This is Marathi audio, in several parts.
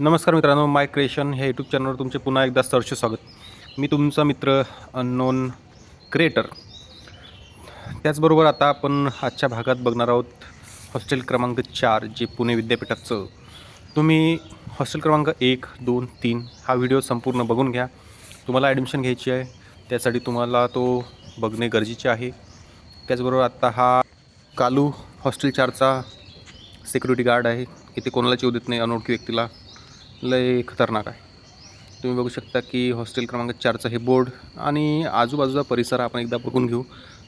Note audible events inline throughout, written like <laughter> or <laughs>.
नमस्कार मित्रांनो माय क्रिएशन ह्या यूट्यूब चॅनलवर तुमचे पुन्हा एकदा सरचे स्वागत. मी तुमचा मित्र अननोन क्रिएटर. त्याचबरोबर आता आपण आजच्या भागात बघणार आहोत हॉस्टेल क्रमांक चार जे पुणे विद्यापीठाचं. तुम्ही हॉस्टेल क्रमांक एक दोन तीन हा व्हिडिओ संपूर्ण बघून घ्या. तुम्हाला ॲडमिशन घ्यायची आहे त्यासाठी तुम्हाला तो बघणे गरजेचे आहे. त्याचबरोबर आत्ता हा कालू हॉस्टेल चारचा सिक्युरिटी गार्ड आहे. इथे कोणालाच येऊ देत नाही अनोळखी व्यक्तीला. लय खतरनाक आहे. तुम्ही बघू शकता की हॉस्टेल क्रमांक चारचं हे बोर्ड आणि आजूबाजूचा परिसर आपण एकदा बघून घेऊ.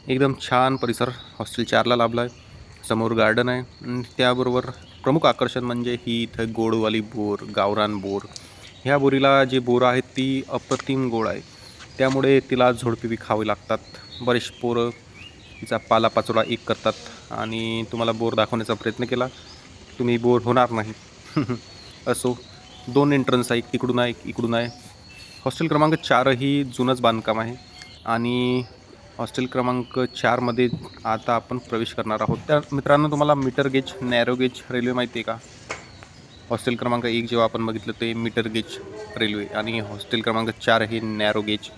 एकदम छान परिसर हॉस्टेल चारला लाभला आहे समोर गार्डन आहे त्याबरोबर प्रमुख आकर्षण म्हणजे ही इथं गोडवाली बोर गावरान बोर. ह्या बोरीला जी बोरं आहेत ती अप्रतिम गोड आहे. त्यामुळे तिला झोडपी खावी लागतात. बरेच पोरं तिचा पालापाचोळा एक करतात आणि तुम्हाला बोर दाखवण्याचा प्रयत्न केला. तुम्ही बोर होणार नाही. <laughs> असो. दोन एंट्रन्स आहे एक तिकडून आहे एक इकडून आहे. हॉस्टेल क्रमांक चारही जुनंच बांधकाम आहे. आणि हॉस्टेल क्रमांक चारमध्ये आता आपण प्रवेश करणार आहोत. त्या मित्रांनो तुम्हाला metre gauge narrow gauge railway माहिती आहे का? हॉस्टेल क्रमांक एक जेव्हा आपण बघितलं ते मीटर गेज रेल्वे आणि हॉस्टेल क्रमांक चार हे नॅरो गेज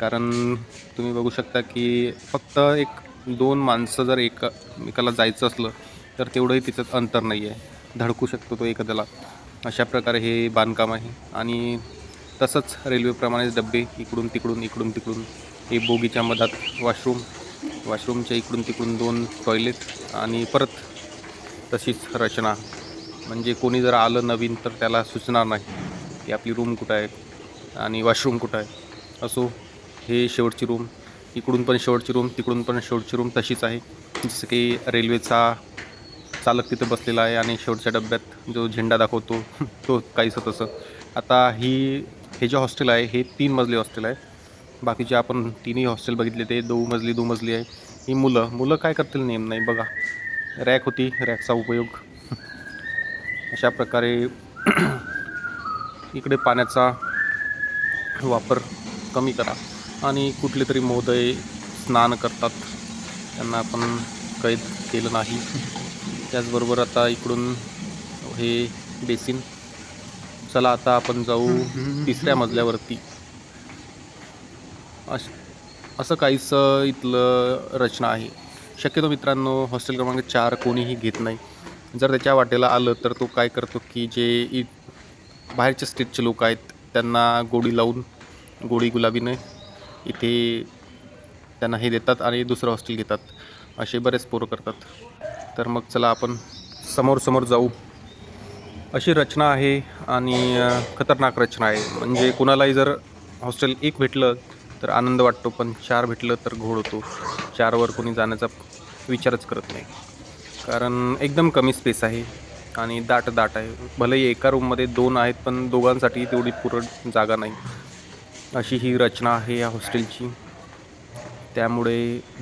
कारण तुम्ही बघू शकता की फक्त एक दोन माणसं जर एक एकाला जायचं असलं तर तेवढंही तिचं अंतर नाही आहे धडकू शकतो तो एखाद्याला. अशा प्रकारे हे बांधकाम आहे. आणि तसंच रेल्वेप्रमाणेच डबे इकडून तिकडून इकडून तिकडून हे बोगीच्या मधात वॉशरूम वॉशरूमच्या इकडून तिकडून दोन टॉयलेट आणि परत तशीच रचना. म्हणजे कोणी जर आलं नवीन तर त्याला सुचणार नाही की आपली रूम कुठं आहे आणि वॉशरूम कुठं आहे. असो हे शेवटची रूम इकडून पण शेवटची रूम तिकडून पण शेवटची रूम तशीच आहे. जसं की रेल्वेचा चालक तिथं बसलेला आहे आणि शेवटच्या डब्यात जो झेंडा दाखवतो <laughs> तो काहीसं तसं. आता ही हे जे हॉस्टेल आहे हे तीन मजली हॉस्टेल आहे. बाकीचे आपण तिन्ही हॉस्टेल बघितले ते दो मजली दो मजली आहे. ही मुलं मुलं काय करतील नेम नाही बघा. रॅक होती रॅकचा उपयोग. <laughs> अशा प्रकारे <clears throat> इकडे पाण्याचा वापर कमी करा. आणि कुठले तरी महोदय स्नान करतात. त्यांना आपण कैद केलं नाही. <laughs> त्याचबरोबर आता इकडून हे बेसिन. चला आता आपण जाऊ तिसऱ्या मजल्यावरती. अश असं काहीसं इथलं रचना आहे. शक्यतो मित्रांनो हॉस्टेल क्रमांक चार कोणीही घेत नाही. जर त्याच्या वाटेला आलं तर तो काय करतो की जे इ बाहेरच्या स्टेटचे लोक आहेत त्यांना गोडी लावून गोडी गुलाबीने इथे त्यांना हे देतात आणि दुसरं हॉस्टेल घेतात. असे बरेच पोरं करतात. तर मग चला आपण समोर समोर जाऊ. अशी रचना आहे आणि खतरनाक रचना आहे. म्हणजे कुणालाही जर हॉस्टेल एक भेटलं तर आनंद वाटतो पण चार भेटलं तर घोड होतो. चारवर कोणी जाण्याचा विचारच करत नाही. कारण एकदम कमी स्पेस आहे आणि दाट दाट आहे. भलेही एका रूममध्ये दोन आहेत पण दोघांसाठी तेवढी पुरं जागा नाही. अशी ही रचना आहे या हॉस्टेलची. त्यामुळे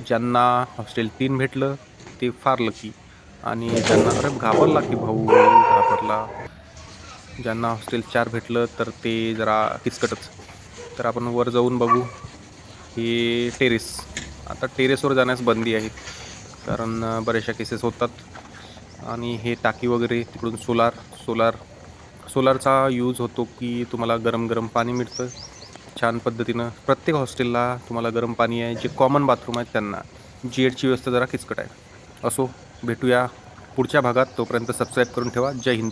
ज्यांना हॉस्टेल तीन भेटलं ते फार लकी आणि त्यांना अरे घाबरला की भाऊ घाबरला. ज्यांना हॉस्टेल चार भेटलं तर ते जरा किचकटच. तर आपण वर जाऊन बघू. हे टेरेस आता टेरेसवर जाण्यास बंदी आहे. कारण बऱ्याचशा केसेस होतात. आणि हे टाकी वगैरे तिकडून सोलार सोलार सोलारचा यूज होतो की तुम्हाला गरम गरम पाणी मिळतं. छान पद्धतीनं प्रत्येक हॉस्टेलला तुम्हाला गरम पाणी आहे. जे कॉमन बाथरूम आहेत त्यांना. जी एडची व्यवस्था जरा किचकट आहे. असो. भेटूया पुढच्या भागात. तोपर्यंत सबस्क्राईब करून ठेवा. जय हिंद.